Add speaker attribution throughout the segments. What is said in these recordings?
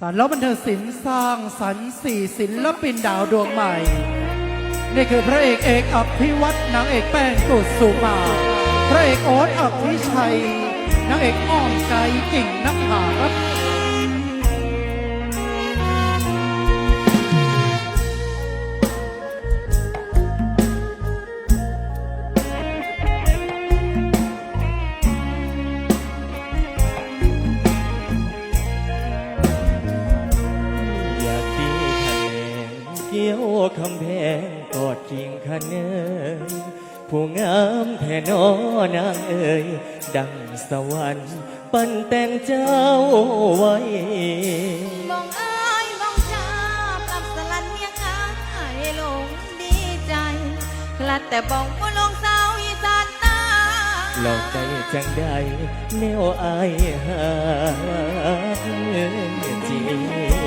Speaker 1: สารแล้วบันเทิงศิลป์สร้างสรรค์สี่ศิลปินดาวดวงใหม่ นี่คือพระเอกเอกอภิวัตนางเอกแป้งกุสุมาพระเอกโอ๊ตอภิชัยนางเอกอ้อมใจกิ่งนักหารับ
Speaker 2: คำแพงกอดกิ่งคะเนยผู้งามแท่นอนางเอ่ยดังสวรรค์ปั้นแต่งเจ้าไว้
Speaker 3: มองเอ้ยมองชาปรับสลันเมียงอายหลงดีใจคลัดแต่บอกว่าลงสาวอีสานใตา
Speaker 2: หลอกใจจังใดแนวอายหาจริง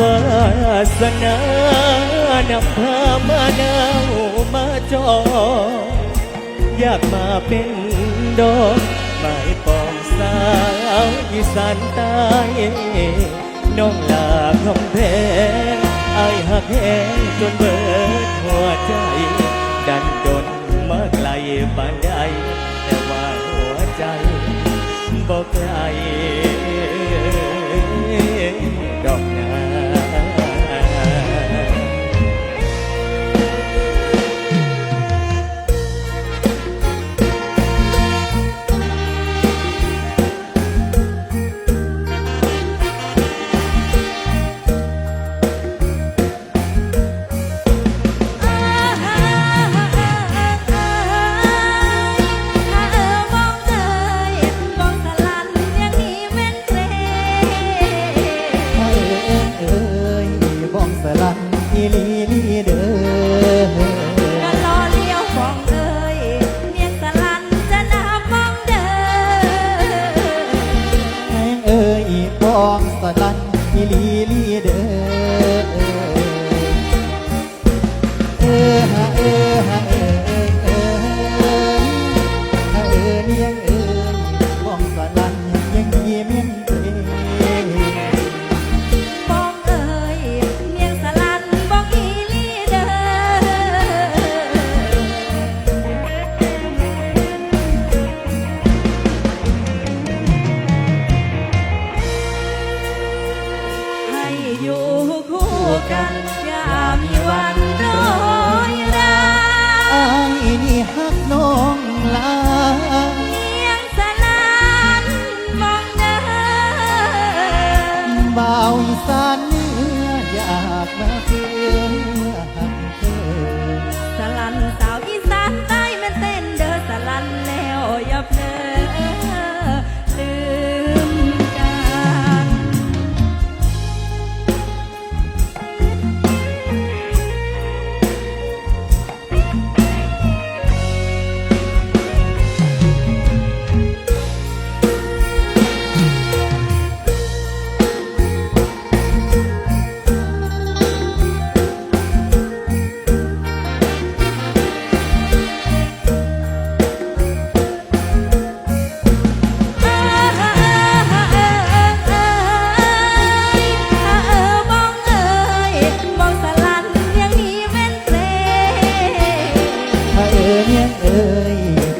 Speaker 3: วาสนานำ
Speaker 2: พามาดาวมาจอ อยากมาเป็นดอกหมาปองสาวอีสานใต้น้องลาคำแพงอหักแหงจนเบิดหัวใจ ดันดนมาไกลปานใด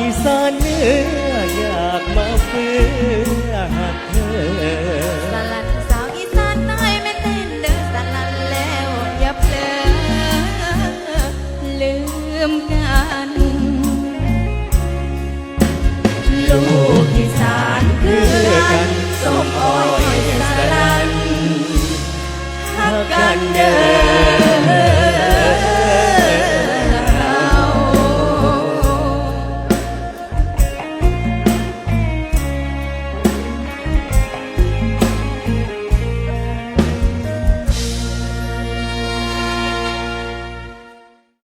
Speaker 2: อี
Speaker 1: สา
Speaker 3: นเนื้อ
Speaker 1: อยากมาเพื่อหักเธอ
Speaker 3: สลันสาวอีสานน้อยไม่เต้นเด้อสลันแล้วอย่าเพลอลืมกัน